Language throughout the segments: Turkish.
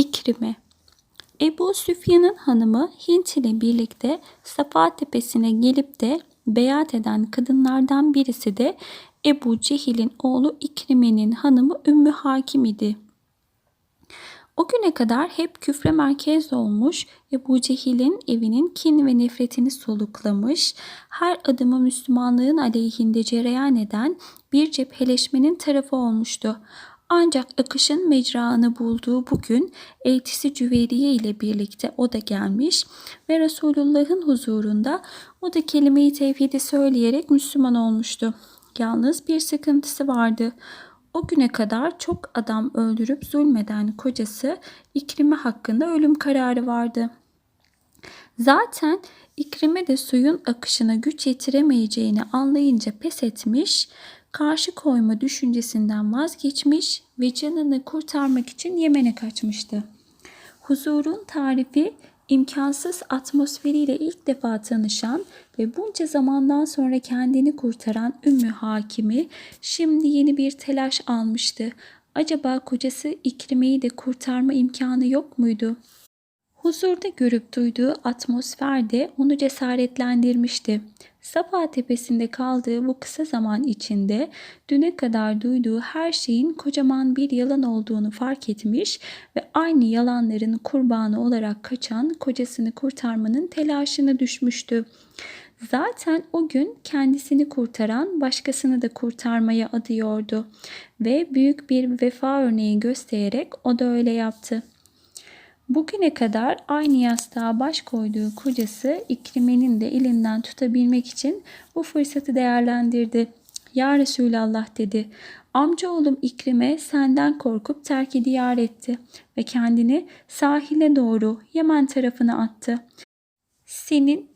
İkrime Ebu Süfyan'ın hanımı Hint ile birlikte Safa tepesine gelip de beyat eden kadınlardan birisi de Ebu Cehil'in oğlu İkrime'nin hanımı Ümmü Hakim idi. O güne kadar hep küfre merkez olmuş, Ebu Cehil'in evinin kin ve nefretini soluklamış, her adımı Müslümanlığın aleyhinde cereyan eden bir cepheleşmenin tarafı olmuştu. Ancak akışın mecraını bulduğu bugün eltisi Cüveriye ile birlikte o da gelmiş ve Resulullah'ın huzurunda o da kelime-i tevhidi söyleyerek Müslüman olmuştu. Yalnız bir sıkıntısı vardı. O güne kadar çok adam öldürüp zulmeden kocası İkrime hakkında ölüm kararı vardı. Zaten İkrime de suyun akışına güç yetiremeyeceğini anlayınca pes etmiş, karşı koyma düşüncesinden vazgeçmiş ve canını kurtarmak için Yemen'e kaçmıştı. Huzurun tarifi imkansız atmosferiyle ilk defa tanışan ve bunca zamandan sonra kendini kurtaran Ümmü Hakimi şimdi yeni bir telaş almıştı. Acaba kocası İkrime'yi de kurtarma imkanı yok muydu? Huzurda görüp duyduğu atmosfer de onu cesaretlendirmişti. Safa tepesinde kaldığı bu kısa zaman içinde düne kadar duyduğu her şeyin kocaman bir yalan olduğunu fark etmiş ve aynı yalanların kurbanı olarak kaçan kocasını kurtarmanın telaşına düşmüştü. Zaten o gün kendisini kurtaran başkasını da kurtarmaya adıyordu ve büyük bir vefa örneği göstererek o da öyle yaptı. Bugüne kadar aynı yastığa baş koyduğu kocası İkrime'nin de elinden tutabilmek için bu fırsatı değerlendirdi. Ya Resulallah dedi. Amcaoğlum İkrime senden korkup terk diyar etti ve kendini sahile doğru Yemen tarafına attı. Senin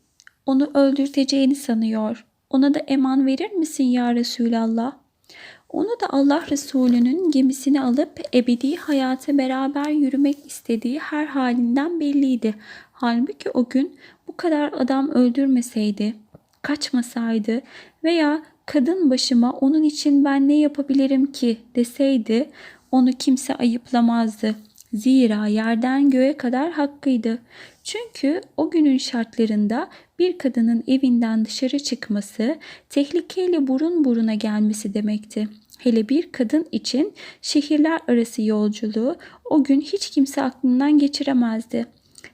onu öldürteceğini sanıyor. Ona da eman verir misin ya Resulallah? Onu da Allah Resulü'nün gemisini alıp ebedi hayata beraber yürümek istediği her halinden belliydi. Halbuki o gün bu kadar adam öldürmeseydi, kaçmasaydı veya kadın başıma onun için ben ne yapabilirim ki deseydi onu kimse ayıplamazdı. Zira yerden göğe kadar hakkıydı. Çünkü o günün şartlarında bir kadının evinden dışarı çıkması tehlikeyle burun buruna gelmesi demekti. Hele bir kadın için şehirler arası yolculuğu o gün hiç kimse aklından geçiremezdi.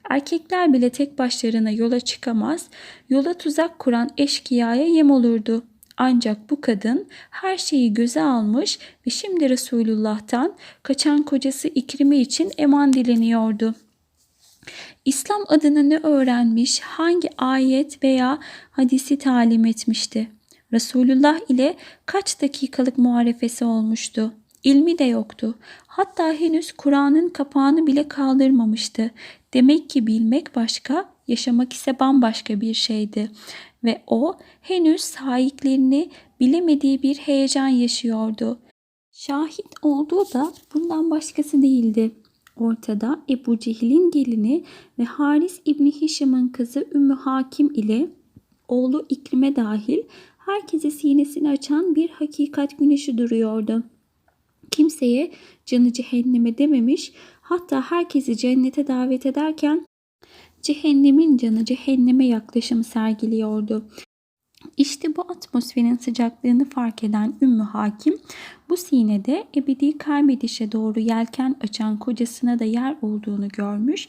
Erkekler bile tek başlarına yola çıkamaz, yola tuzak kuran eşkıyaya yem olurdu. Ancak bu kadın her şeyi göze almış ve şimdi Resulullah'tan kaçan kocası İkrime için eman dileniyordu. İslam adını ne öğrenmiş, hangi ayet veya hadisi talim etmişti? Resulullah ile kaç dakikalık muharefesi olmuştu. İlmi de yoktu. Hatta henüz Kur'an'ın kapağını bile kaldırmamıştı. Demek ki bilmek başka, yaşamak ise bambaşka bir şeydi. Ve o henüz sahiplerini bilemediği bir heyecan yaşıyordu. Şahit olduğu da bundan başkası değildi. Ortada Ebu Cehil'in gelini ve Haris İbni Hişam'ın kızı Ümmü Hakim ile oğlu İkrime dahil herkese sinesini açan bir hakikat güneşi duruyordu. Kimseye canı cehenneme dememiş, hatta herkesi cennete davet ederken cehennemin canı cehenneme yaklaşımı sergiliyordu. İşte bu atmosferin sıcaklığını fark eden Ümmü Hakim bu sinede ebedi kaybedişe doğru yelken açan kocasına da yer olduğunu görmüş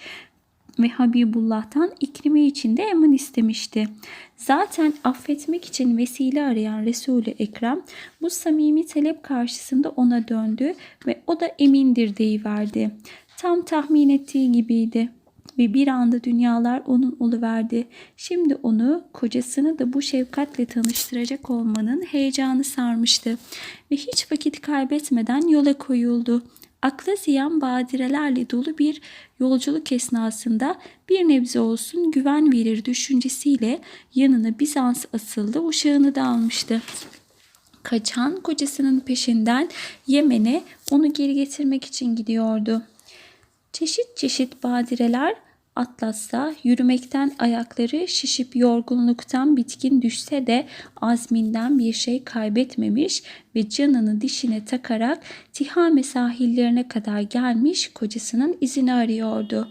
ve Habibullah'tan ikrimi için de eman istemişti. Zaten affetmek için vesile arayan Resul-i Ekrem bu samimi talep karşısında ona döndü ve o da emindir deyiverdi. Tam tahmin ettiği gibiydi ve bir anda dünyalar onun oluverdi. Şimdi onu kocasını da bu şefkatle tanıştıracak olmanın heyecanı sarmıştı ve hiç vakit kaybetmeden yola koyuldu akla ziyan badirelerle dolu bir yolculuk esnasında bir nebze olsun güven verir düşüncesiyle yanına Bizans asıllı uşağını da almıştı. Kaçan kocasının peşinden Yemen'e onu geri getirmek için gidiyordu. Çeşit çeşit badireler Atlas'ta yürümekten ayakları şişip yorgunluktan bitkin düşse de azminden bir şey kaybetmemiş ve canını dişine takarak Tihame sahillerine kadar gelmiş kocasının izini arıyordu.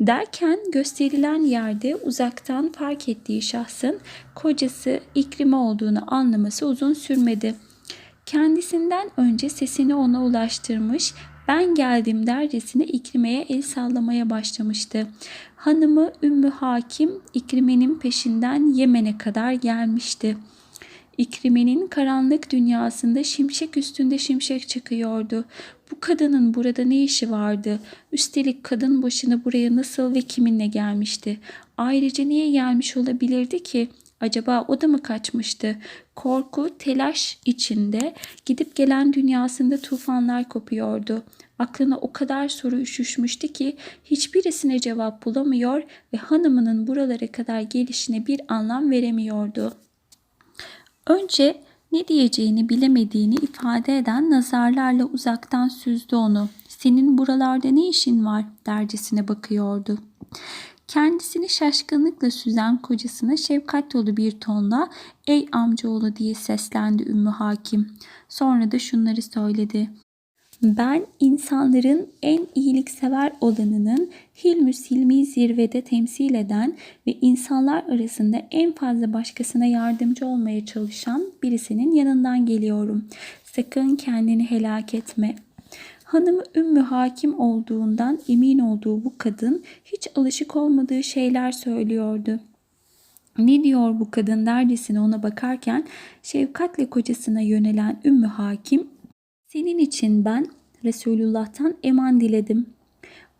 Derken gösterilen yerde uzaktan fark ettiği şahsın kocası İkrime olduğunu anlaması uzun sürmedi. Kendisinden önce sesini ona ulaştırmış, ben geldim dercesine İkrime'ye el sallamaya başlamıştı. Hanımı Ümmü Hakim İkrime'nin peşinden Yemen'e kadar gelmişti. İkrime'nin karanlık dünyasında şimşek üstünde şimşek çıkıyordu. Bu kadının burada ne işi vardı? Üstelik kadın başını buraya nasıl ve kiminle gelmişti? Ayrıca niye gelmiş olabilirdi ki? Acaba o da mı kaçmıştı? Korku, telaş içinde gidip gelen dünyasında tufanlar kopuyordu. Aklına o kadar soru üşüşmüştü ki hiçbirisine cevap bulamıyor ve hanımının buralara kadar gelişine bir anlam veremiyordu. Önce ne diyeceğini bilemediğini ifade eden nazarlarla uzaktan süzdü onu. Senin buralarda ne işin var dercesine bakıyordu. Kendisini şaşkınlıkla süzen kocasına şefkat dolu bir tonla ''Ey amcaoğlu'' diye seslendi Ümmü Hakim. Sonra da şunları söyledi. Ben insanların en iyiliksever olanının hilmü silmi zirvede temsil eden ve insanlar arasında en fazla başkasına yardımcı olmaya çalışan birisinin yanından geliyorum. Sakın kendini helak etme. Hanımı Ümmü Hakim olduğundan emin olduğu bu kadın hiç alışık olmadığı şeyler söylüyordu. Ne diyor bu kadın dercesine ona bakarken şefkatle kocasına yönelen Ümmü Hakim senin için ben Resulullah'tan eman diledim.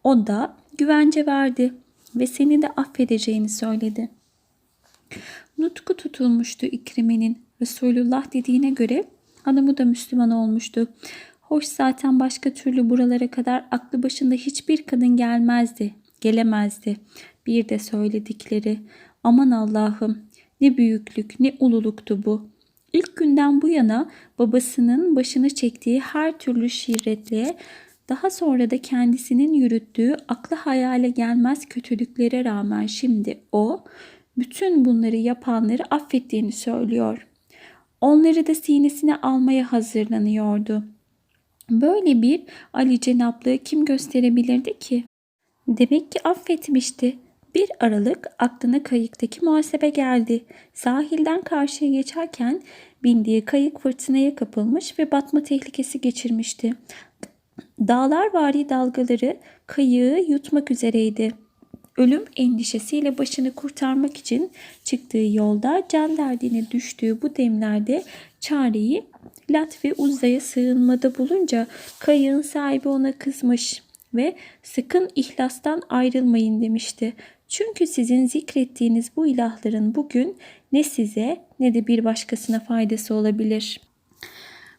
O da güvence verdi ve seni de affedeceğini söyledi. Nutku tutulmuştu İkrime'nin. Resulullah dediğine göre hanımı da Müslüman olmuştu. Hoş zaten başka türlü buralara kadar aklı başında hiçbir kadın gelmezdi, gelemezdi. Bir de söyledikleri. Aman Allah'ım ne büyüklük ne ululuktu bu. İlk günden bu yana babasının başını çektiği her türlü şirretliğe, daha sonra da kendisinin yürüttüğü aklı hayale gelmez kötülüklere rağmen şimdi o bütün bunları yapanları affettiğini söylüyor. Onları da sinesine almaya hazırlanıyordu. Böyle bir Ali Cenaplığı kim gösterebilirdi ki? Demek ki affetmişti. Bir aralık aklına kayıktaki muhasebe geldi. Sahilden karşıya geçerken bindiği kayık fırtınaya kapılmış ve batma tehlikesi geçirmişti. Dağlar vari dalgaları kayığı yutmak üzereydi. Ölüm endişesiyle başını kurtarmak için çıktığı yolda can derdine düştüğü bu demlerde çareyi Lat ve Uzza'ya sığınmada bulunca kayığın sahibi ona kızmış ve sakın ihlastan ayrılmayın demişti. Çünkü sizin zikrettiğiniz bu ilahların bugün ne size ne de bir başkasına faydası olabilir.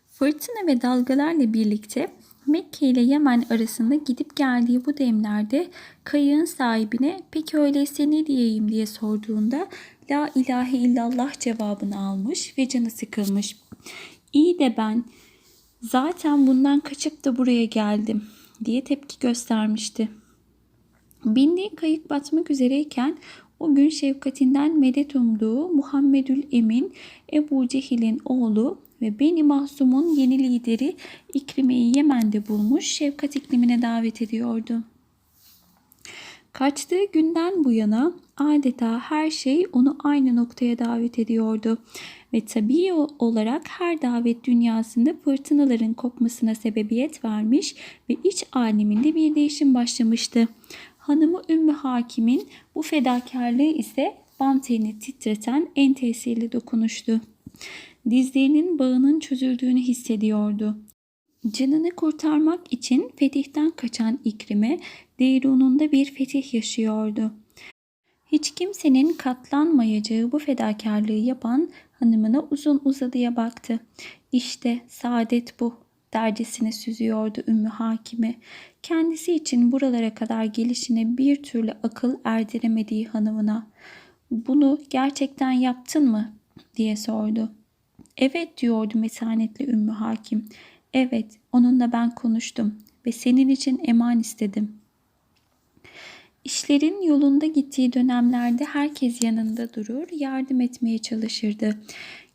Fırtına ve dalgalarla birlikte Mekke ile Yemen arasında gidip geldiği bu demlerde kayığın sahibine peki öyleyse ne diyeyim diye sorduğunda La ilahe illallah cevabını almış ve canı sıkılmış. İyi de ben zaten bundan kaçıp da buraya geldim diye tepki göstermişti. Bindiği kayık batmak üzereyken o gün şefkatinden medet umduğu Muhammedül Emin Ebu Cehil'in oğlu ve Beni Mahsum'un yeni lideri İkrime'yi Yemen'de bulmuş şefkat iklimine davet ediyordu. Kaçtığı günden bu yana adeta her şey onu aynı noktaya davet ediyordu ve tabii olarak her davet dünyasında fırtınaların kopmasına sebebiyet vermiş ve iç aleminde bir değişim başlamıştı. Hanımı Ümmü Hakim'in bu fedakarlığı ise bam titreten en tesirli dokunuştu. Dizlerinin bağının çözüldüğünü hissediyordu. Canını kurtarmak için fetihten kaçan İkrime, Deyrun'unda bir fetih yaşıyordu. Hiç kimsenin katlanmayacağı bu fedakarlığı yapan hanımına uzun uzadıya baktı. İşte saadet bu dercesine süzüyordu Ümmü Hakime. Kendisi için buralara kadar gelişine bir türlü akıl erdiremediği hanımına. Bunu gerçekten yaptın mı? diye sordu. Evet diyordu mesanetli Ümmü Hakim. Evet onunla ben konuştum ve senin için eman istedim. İşlerin yolunda gittiği dönemlerde herkes yanında durur, yardım etmeye çalışırdı.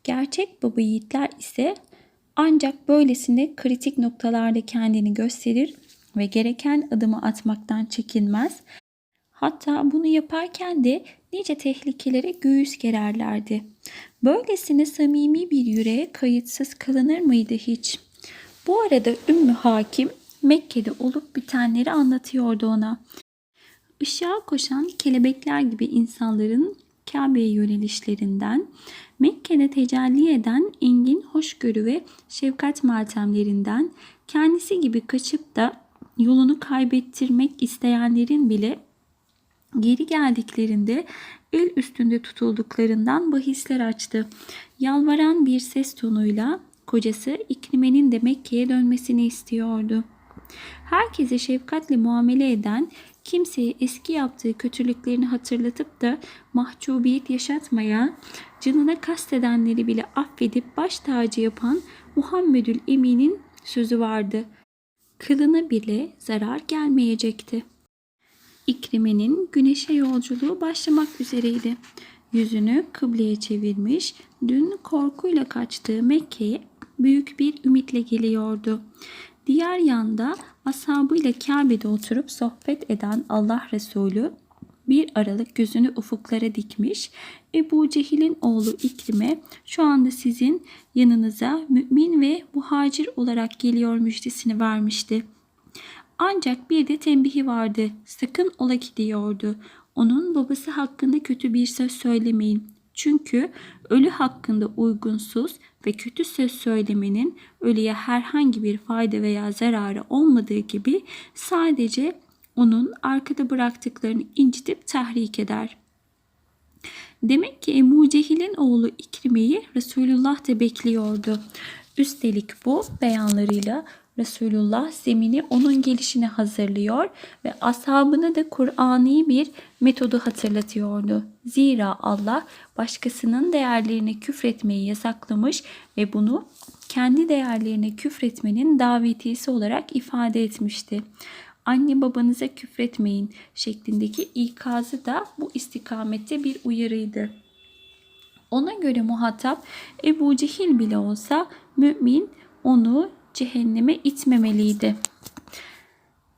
Gerçek baba yiğitler ise ancak böylesine kritik noktalarda kendini gösterir ve gereken adımı atmaktan çekinmez. Hatta bunu yaparken de nice tehlikelere göğüs gererlerdi. Böylesine samimi bir yüreğe kayıtsız kalınır mıydı hiç? Bu arada Ümmü Hakim Mekke'de olup bitenleri anlatıyordu ona. Işığa koşan kelebekler gibi insanların Kabe'ye yönelişlerinden, Mekke'de tecelli eden engin hoşgörü ve şefkat matemlerinden, kendisi gibi kaçıp da yolunu kaybettirmek isteyenlerin bile geri geldiklerinde el üstünde tutulduklarından bahisler açtı. Yalvaran bir ses tonuyla kocası İkrime'nin de Mekke'ye dönmesini istiyordu. Herkese şefkatle muamele eden, kimseye eski yaptığı kötülüklerini hatırlatıp da mahcubiyet yaşatmayan, canına kastedenleri bile affedip baş tacı yapan Muhammedül Emin'in sözü vardı. Kılına bile zarar gelmeyecekti. İkrime'nin güneşe yolculuğu başlamak üzereydi. Yüzünü kıbleye çevirmiş, dün korkuyla kaçtığı Mekke'ye büyük bir ümitle geliyordu. Diğer yanda ashabıyla Kabe'de oturup sohbet eden Allah Resulü bir aralık gözünü ufuklara dikmiş. Ebu Cehil'in oğlu İkrime şu anda sizin yanınıza mümin ve muhacir olarak geliyor müjdesini vermişti. Ancak bir de tembihi vardı. Sakın ola ki diyordu. Onun babası hakkında kötü bir söz söylemeyin. Çünkü ölü hakkında uygunsuz ve kötü söz söylemenin ölüye herhangi bir fayda veya zararı olmadığı gibi sadece onun arkada bıraktıklarını incitip tahrik eder. Demek ki Ebu Cehil'in oğlu İkrime'yi Resulullah da bekliyordu. Üstelik bu beyanlarıyla Resulullah zemini onun gelişine hazırlıyor ve ashabına da Kur'ani bir metodu hatırlatıyordu. Zira Allah başkasının değerlerine küfretmeyi yasaklamış ve bunu kendi değerlerine küfretmenin davetiyesi olarak ifade etmişti. Anne babanıza küfretmeyin şeklindeki ikazı da bu istikamette bir uyarıydı. Ona göre muhatap Ebu Cehil bile olsa mümin onu cehenneme itmemeliydi.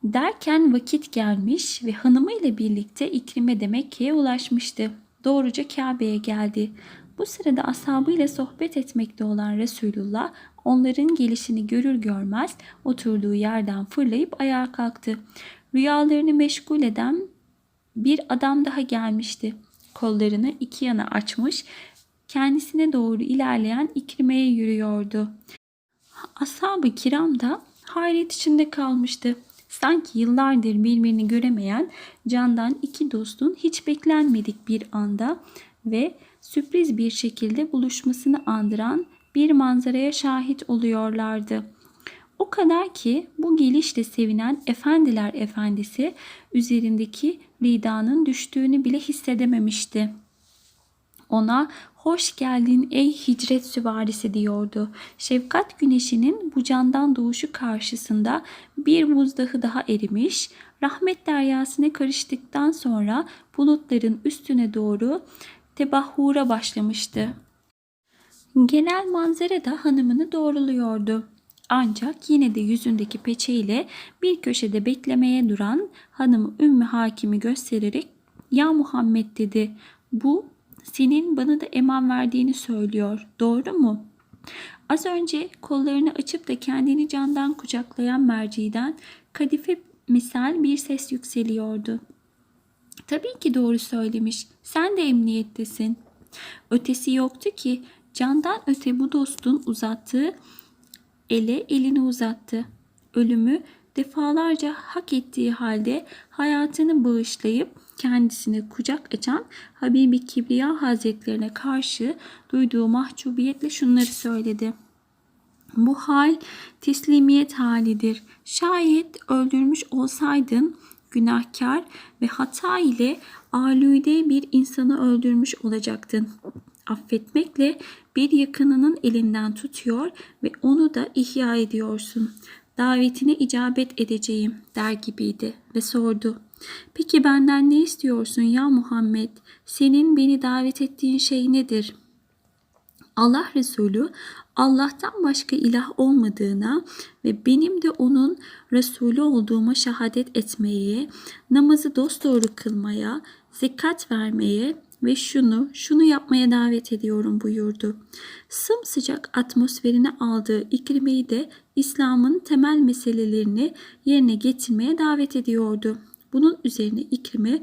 Derken vakit gelmiş ve hanımıyla birlikte İkrime de Mekke'ye ulaşmıştı. Doğruca Kabe'ye geldi. Bu sırada ashabıyla sohbet etmekte olan Resulullah onların gelişini görür görmez oturduğu yerden fırlayıp ayağa kalktı. Rüyalarını meşgul eden bir adam daha gelmişti. Kollarını iki yana açmış, kendisine doğru ilerleyen İkrime'ye yürüyordu. Ashab-ı kiram da hayret içinde kalmıştı. Sanki yıllardır birbirini göremeyen candan iki dostun hiç beklenmedik bir anda ve sürpriz bir şekilde buluşmasını andıran bir manzaraya şahit oluyorlardı. O kadar ki bu gelişle sevinen efendiler efendisi üzerindeki ridanın düştüğünü bile hissedememişti. Ona hoş geldin ey hicret süvarisi diyordu. Şefkat güneşinin bu candan doğuşu karşısında bir buzdahı daha erimiş, rahmet deryasına karıştıktan sonra bulutların üstüne doğru tebahhura başlamıştı. Genel manzara da hanımını doğruluyordu. Ancak yine de yüzündeki peçeyle bir köşede beklemeye duran hanımı Ümmü Hakim'i göstererek ''Ya Muhammed'' dedi. ''Bu senin bana da eman verdiğini söylüyor. Doğru mu? Az önce kollarını açıp da kendini candan kucaklayan merciden kadife misal bir ses yükseliyordu. Tabii ki doğru söylemiş. Sen de emniyettesin. Ötesi yoktu ki candan öte bu dostun uzattığı ele elini uzattı. Ölümü defalarca hak ettiği halde hayatını bağışlayıp kendisine kucak açan Habibi Kibriya Hazretlerine karşı duyduğu mahcubiyetle şunları söyledi. Bu hal teslimiyet halidir. Şayet öldürmüş olsaydın günahkar ve hata ile alüde bir insanı öldürmüş olacaktın. Affetmekle bir yakınının elinden tutuyor ve onu da ihya ediyorsun. Davetine icabet edeceğim der gibiydi ve sordu. Peki benden ne istiyorsun ya Muhammed? Senin beni davet ettiğin şey nedir? Allah Resulü Allah'tan başka ilah olmadığına ve benim de onun Resulü olduğuma şehadet etmeye, namazı dosdoğru kılmaya, zekat vermeye ve şunu, şunu yapmaya davet ediyorum buyurdu. Sımsıcak atmosferine aldığı ikrimeyi de İslam'ın temel meselelerini yerine getirmeye davet ediyordu. Bunun üzerine ikrime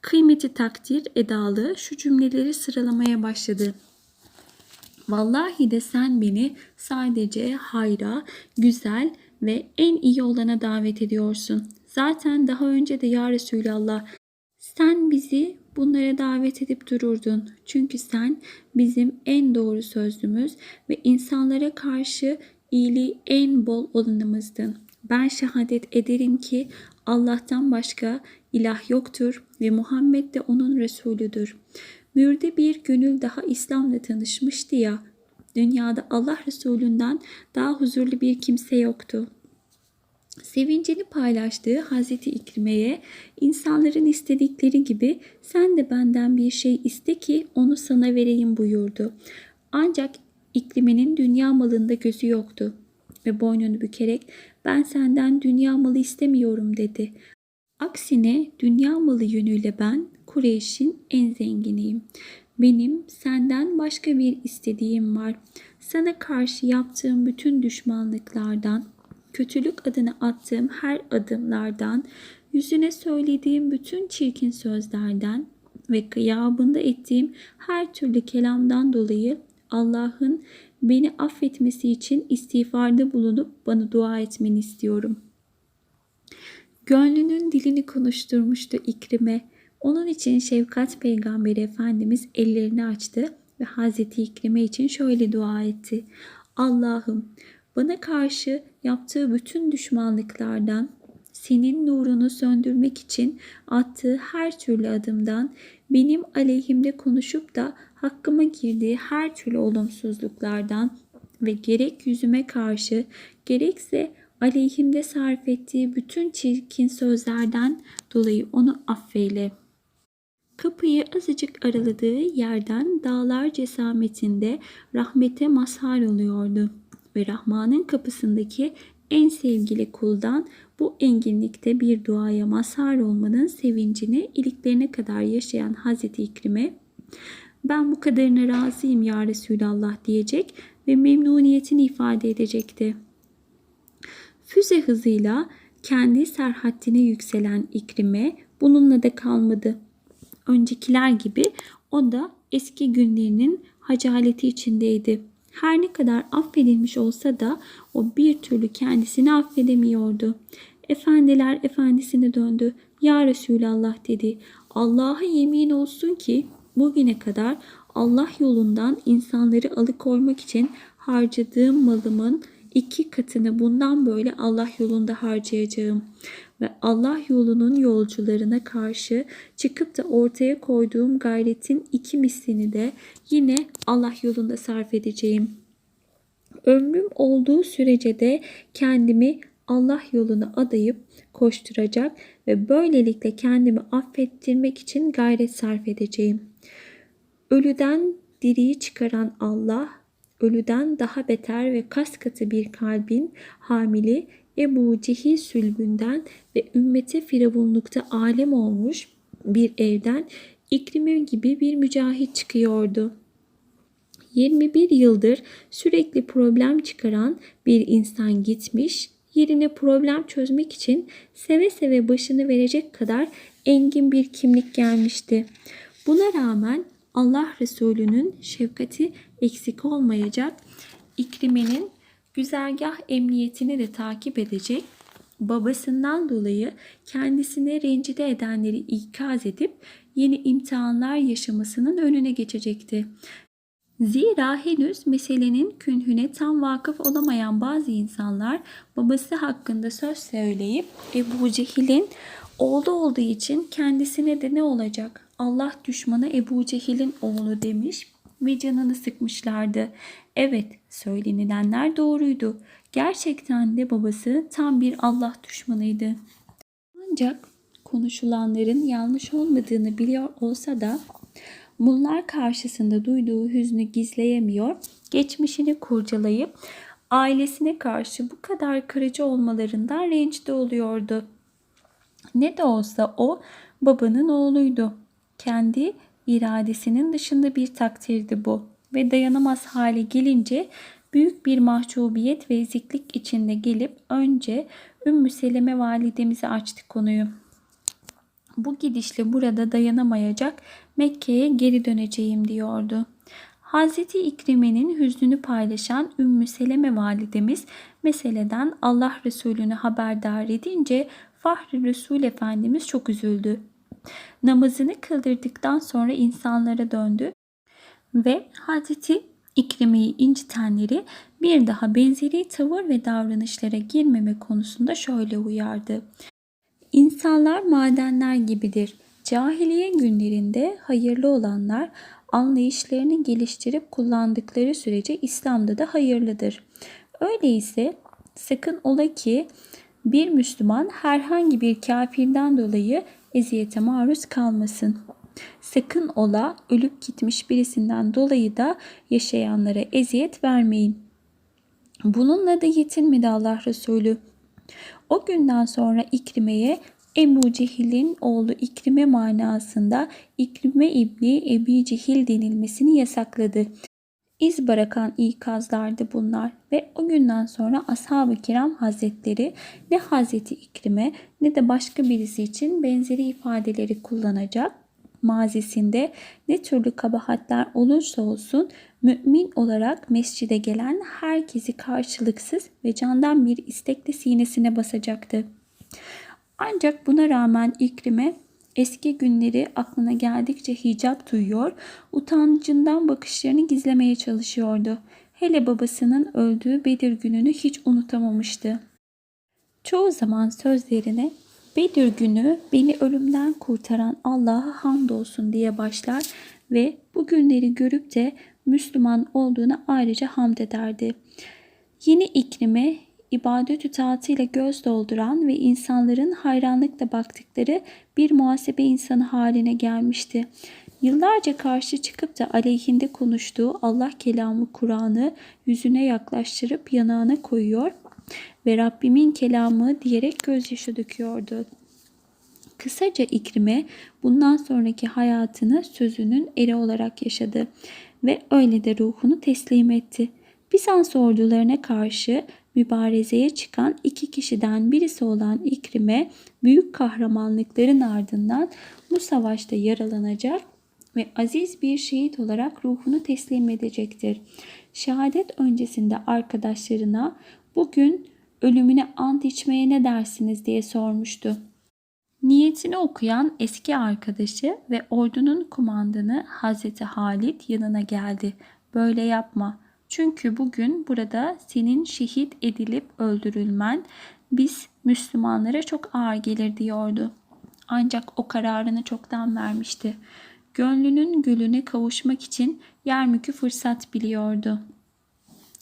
kıymeti takdir edalı şu cümleleri sıralamaya başladı. Vallahi de sen beni sadece hayra, güzel ve en iyi olana davet ediyorsun. Zaten daha önce de ya Resulallah sen bizi bunlara davet edip dururdun. Çünkü sen bizim en doğru sözlümüz ve insanlara karşı iyiliği en bol olanımızdın. Ben şehadet ederim ki Allah'tan başka ilah yoktur ve Muhammed de onun Resulüdür. Mürde bir gönül daha İslam'la tanışmıştı ya, dünyada Allah Resulünden daha huzurlu bir kimse yoktu. Sevincini paylaştığı Hazreti İkrime'ye insanların istedikleri gibi sen de benden bir şey iste ki onu sana vereyim buyurdu. Ancak İkrime'nin dünya malında gözü yoktu ve boynunu bükerek ben senden dünya malı istemiyorum dedi. Aksine dünya malı yönüyle ben Kureyş'in en zenginiyim. Benim senden başka bir istediğim var. Sana karşı yaptığım bütün düşmanlıklardan, kötülük adına attığım her adımlardan, yüzüne söylediğim bütün çirkin sözlerden ve gıyabında ettiğim her türlü kelamdan dolayı Allah'ın beni affetmesi için istiğfarda bulunup bana dua etmeni istiyorum. Gönlünün dilini konuşturmuştu İkrime. Onun için Şefkat Peygamberi Efendimiz ellerini açtı ve Hazreti İkrime için şöyle dua etti. Allah'ım bana karşı yaptığı bütün düşmanlıklardan, senin nurunu söndürmek için attığı her türlü adımdan, benim aleyhimde konuşup da hakkıma girdiği her türlü olumsuzluklardan ve gerek yüzüme karşı gerekse aleyhimde sarf ettiği bütün çirkin sözlerden dolayı onu affeyle. Kapıyı azıcık araladığı yerden dağlar cesametinde rahmete mazhar oluyordu ve Rahman'ın kapısındaki en sevgili kuldan bu enginlikte bir duaya mazhar olmanın sevincini iliklerine kadar yaşayan Hazreti İkrime ben bu kadarına razıyım ya Resulallah diyecek ve memnuniyetini ifade edecekti. Füze hızıyla kendi serhaddine yükselen İkrime bununla da kalmadı. Öncekiler gibi o da eski günlerinin hacaleti içindeydi. Her ne kadar affedilmiş olsa da o bir türlü kendisini affedemiyordu. Efendiler efendisine döndü. Ya Resulallah dedi. Allah'a yemin olsun ki bugüne kadar Allah yolundan insanları alıkoymak için harcadığım malımın iki katını bundan böyle Allah yolunda harcayacağım ve Allah yolunun yolcularına karşı çıkıp da ortaya koyduğum gayretin iki mislini de yine Allah yolunda sarf edeceğim. Ömrüm olduğu sürece de kendimi Allah yoluna adayıp koşturacak ve böylelikle kendimi affettirmek için gayret sarf edeceğim. Ölüden diriyi çıkaran Allah, ölüden daha beter ve kas katı bir kalbin hamili Ebu Cehil sülbünden ve ümmete firavunlukta alem olmuş bir evden İkrime gibi bir mücahit çıkıyordu. 21 yıldır sürekli problem çıkaran bir insan gitmiş, yerine problem çözmek için seve seve başını verecek kadar engin bir kimlik gelmişti. Buna rağmen Allah Resulü'nün şefkati eksik olmayacak. İkrime'nin güzergah emniyetini de takip edecek. Babasından dolayı kendisine rencide edenleri ikaz edip yeni imtihanlar yaşamasının önüne geçecekti. Zira henüz meselenin künhüne tam vakıf olamayan bazı insanlar babası hakkında söz söyleyip Ebu Cehil'in oğlu olduğu için kendisine de ne olacak? Allah düşmanı Ebu Cehil'in oğlu demiş ve canını sıkmışlardı. Evet, söylenilenler doğruydu. Gerçekten de babası tam bir Allah düşmanıydı. Ancak konuşulanların yanlış olmadığını biliyor olsa da bunlar karşısında duyduğu hüznü gizleyemiyor, geçmişini kurcalayıp ailesine karşı bu kadar kırıcı olmalarından rencide oluyordu. Ne de olsa o babanın oğluydu. Kendi iradesinin dışında bir takdirdi bu ve dayanamaz hale gelince büyük bir mahcubiyet ve eziklik içinde gelip önce Ümmü Seleme validemize açtı konuyu. Bu gidişle burada dayanamayacak Mekke'ye geri döneceğim diyordu. Hazreti İkrime'nin hüznünü paylaşan Ümmü Seleme validemiz meseleden Allah Resulü'nü haberdar edince Fahri Resul Efendimiz çok üzüldü. Namazını kıldırdıktan sonra insanlara döndü ve Hazreti İkrime'yi incitenleri bir daha benzeri tavır ve davranışlara girmeme konusunda şöyle uyardı. İnsanlar madenler gibidir. Cahiliye günlerinde hayırlı olanlar anlayışlarını geliştirip kullandıkları sürece İslam'da da hayırlıdır. Öyleyse sakın ola ki bir Müslüman herhangi bir kafirden dolayı eziyete maruz kalmasın. Sakın ola ölüp gitmiş birisinden dolayı da yaşayanlara eziyet vermeyin. Bununla da yetinmedi Allah Resulü. O günden sonra İkrime'ye Ebu Cehil'in oğlu İkrime manasında İkrime İbni Ebi Cehil denilmesini yasakladı. İz bırakan ikazlardı bunlar ve o günden sonra ashab-ı kiram hazretleri ne Hazreti İkrime ne de başka birisi için benzeri ifadeleri kullanacak mazisinde ne türlü kabahatler olursa olsun mümin olarak mescide gelen herkesi karşılıksız ve candan bir istekle sinesine basacaktı. Ancak buna rağmen İkrime eski günleri aklına geldikçe hicap duyuyor, utancından bakışlarını gizlemeye çalışıyordu. Hele babasının öldüğü Bedir gününü hiç unutamamıştı. Çoğu zaman sözlerine Bedir günü beni ölümden kurtaran Allah'a hamdolsun diye başlar ve bu günleri görüp de Müslüman olduğuna ayrıca hamd ederdi. Yeni iklime ibadet taatıyla göz dolduran ve insanların hayranlıkla baktıkları bir muhasebe insanı haline gelmişti. Yıllarca karşı çıkıp da aleyhinde konuştuğu Allah kelamı Kur'an'ı yüzüne yaklaştırıp yanağına koyuyor ve Rabbimin kelamı diyerek gözyaşı döküyordu. Kısaca İkrime bundan sonraki hayatını sözünün eri olarak yaşadı ve öyle de ruhunu teslim etti. Bizans ordularına karşı mübarezeye çıkan iki kişiden birisi olan İkrime büyük kahramanlıkların ardından bu savaşta yaralanacak ve aziz bir şehit olarak ruhunu teslim edecektir. Şehadet öncesinde arkadaşlarına bugün ölümüne ant içmeye ne dersiniz diye sormuştu. Niyetini okuyan eski arkadaşı ve ordunun kumandanı Hazreti Halit yanına geldi. Böyle yapma. Çünkü bugün burada senin şehit edilip öldürülmen biz Müslümanlara çok ağır gelir diyordu. Ancak o kararını çoktan vermişti. Gönlünün gülüne kavuşmak için Yermük'ü fırsat biliyordu.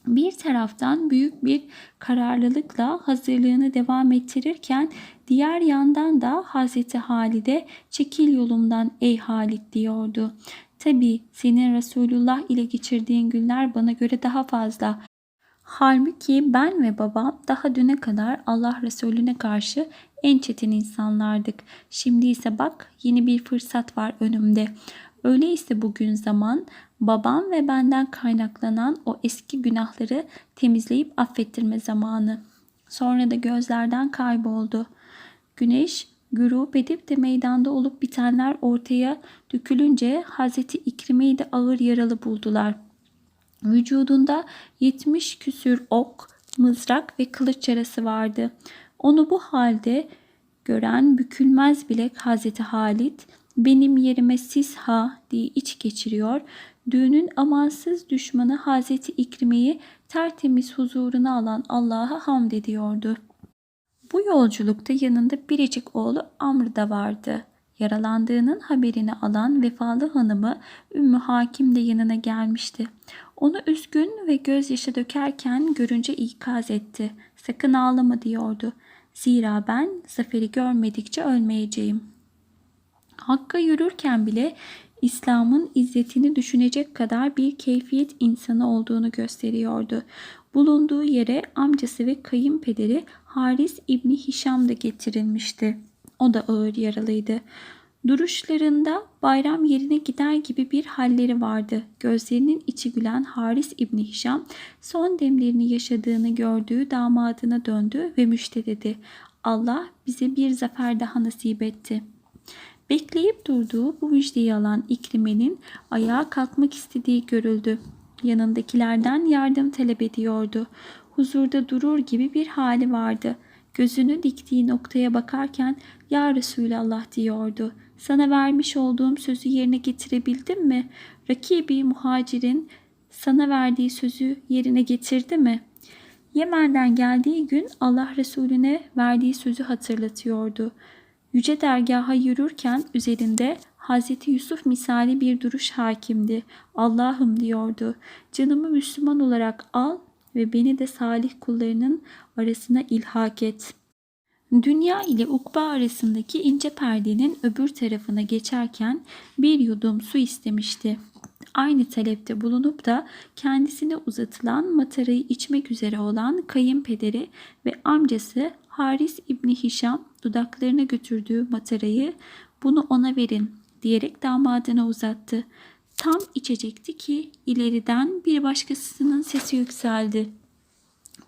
Bir taraftan büyük bir kararlılıkla hazırlığını devam ettirirken diğer yandan da Hazreti Halide çekil yolumdan ey Halit diyordu. Tabi senin Resulullah ile geçirdiğin günler bana göre daha fazla. Halbuki ben ve babam daha düne kadar Allah Resulüne karşı en çetin insanlardık. Şimdi ise bak yeni bir fırsat var önümde. Öyleyse bugün zaman babam ve benden kaynaklanan o eski günahları temizleyip affettirme zamanı. Sonra da gözlerden kayboldu. Güneş grup edip de meydanda olup bitenler ortaya dökülünce Hazreti İkrime'yi de ağır yaralı buldular. Vücudunda 70 küsür ok, mızrak ve kılıç yarası vardı. Onu bu halde gören bükülmez bilek Hazreti Halit benim yerime siz ha diye iç geçiriyor. Düğünün amansız düşmanı Hazreti İkrime'yi tertemiz huzuruna alan Allah'a hamd ediyordu. Bu yolculukta yanında biricik oğlu Amr da vardı. Yaralandığının haberini alan vefalı hanımı Ümmü Hakim de yanına gelmişti. Onu üzgün ve gözyaşı dökerken görünce ikaz etti. Sakın ağlama diyordu. Zira ben zaferi görmedikçe ölmeyeceğim. Hakka yürürken bile İslam'ın izzetini düşünecek kadar bir keyfiyet insanı olduğunu gösteriyordu. Bulunduğu yere amcası ve kayınpederi Haris İbni Hişam da getirilmişti. O da ağır yaralıydı. Duruşlarında bayram yerine gider gibi bir halleri vardı. Gözlerinin içi gülen Haris İbni Hişam son demlerini yaşadığını gördüğü damadına döndü ve müjdeledi. Allah bize bir zafer daha nasip etti. Bekleyip durduğu bu müjdeyi alan İkrime'nin ayağa kalkmak istediği görüldü. Yanındakilerden yardım talep ediyordu. Huzurda durur gibi bir hali vardı. Gözünü diktiği noktaya bakarken Ya Resulallah diyordu. Sana vermiş olduğum sözü yerine getirebildim mi? Rakibi muhacirin sana verdiği sözü yerine getirdi mi? Yemen'den geldiği gün Allah Resulüne verdiği sözü hatırlatıyordu. Yüce dergaha yürürken üzerinde Hazreti Yusuf misali bir duruş hakimdi. Allah'ım diyordu. Canımı Müslüman olarak al ve beni de salih kullarının arasına ilhak et. Dünya ile ukba arasındaki ince perdenin öbür tarafına geçerken bir yudum su istemişti. Aynı talepte bulunup da kendisine uzatılan matarayı içmek üzere olan kayınpederi ve amcası Haris İbni Hişam dudaklarına götürdüğü matarayı bunu ona verin diyerek damadına uzattı. Tam içecekti ki ileriden bir başkasının sesi yükseldi.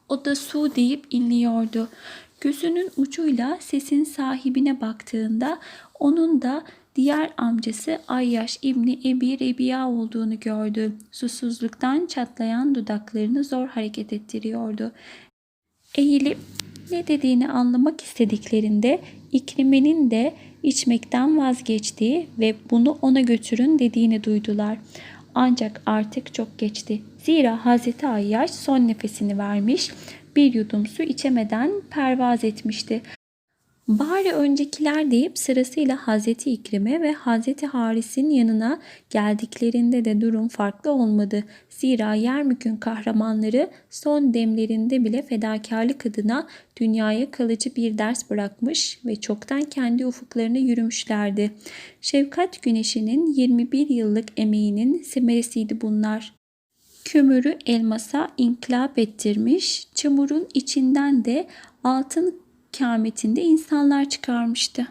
O da su deyip inliyordu. Gözünün ucuyla sesin sahibine baktığında onun da diğer amcası Ayyaş İbni Ebi Rebiya olduğunu gördü. Susuzluktan çatlayan dudaklarını zor hareket ettiriyordu. Eğilip ne dediğini anlamak istediklerinde İkrime'nin de içmekten vazgeçtiği ve bunu ona götürün dediğini duydular. Ancak artık çok geçti. Zira Hazreti Ayyaş son nefesini vermiş, bir yudum su içemeden pervaz etmişti. Bari öncekiler deyip sırasıyla Hazreti İkrime ve Hazreti Haris'in yanına geldiklerinde de durum farklı olmadı. Zira Yermük'ün kahramanları son demlerinde bile fedakarlık adına dünyaya kalıcı bir ders bırakmış ve çoktan kendi ufuklarına yürümüşlerdi. Şefkat Güneşi'nin 21 yıllık emeğinin simeresiydi bunlar. Kömürü elmasa inkılap ettirmiş, çamurun içinden de altın kametinde insanlar çıkarmıştı.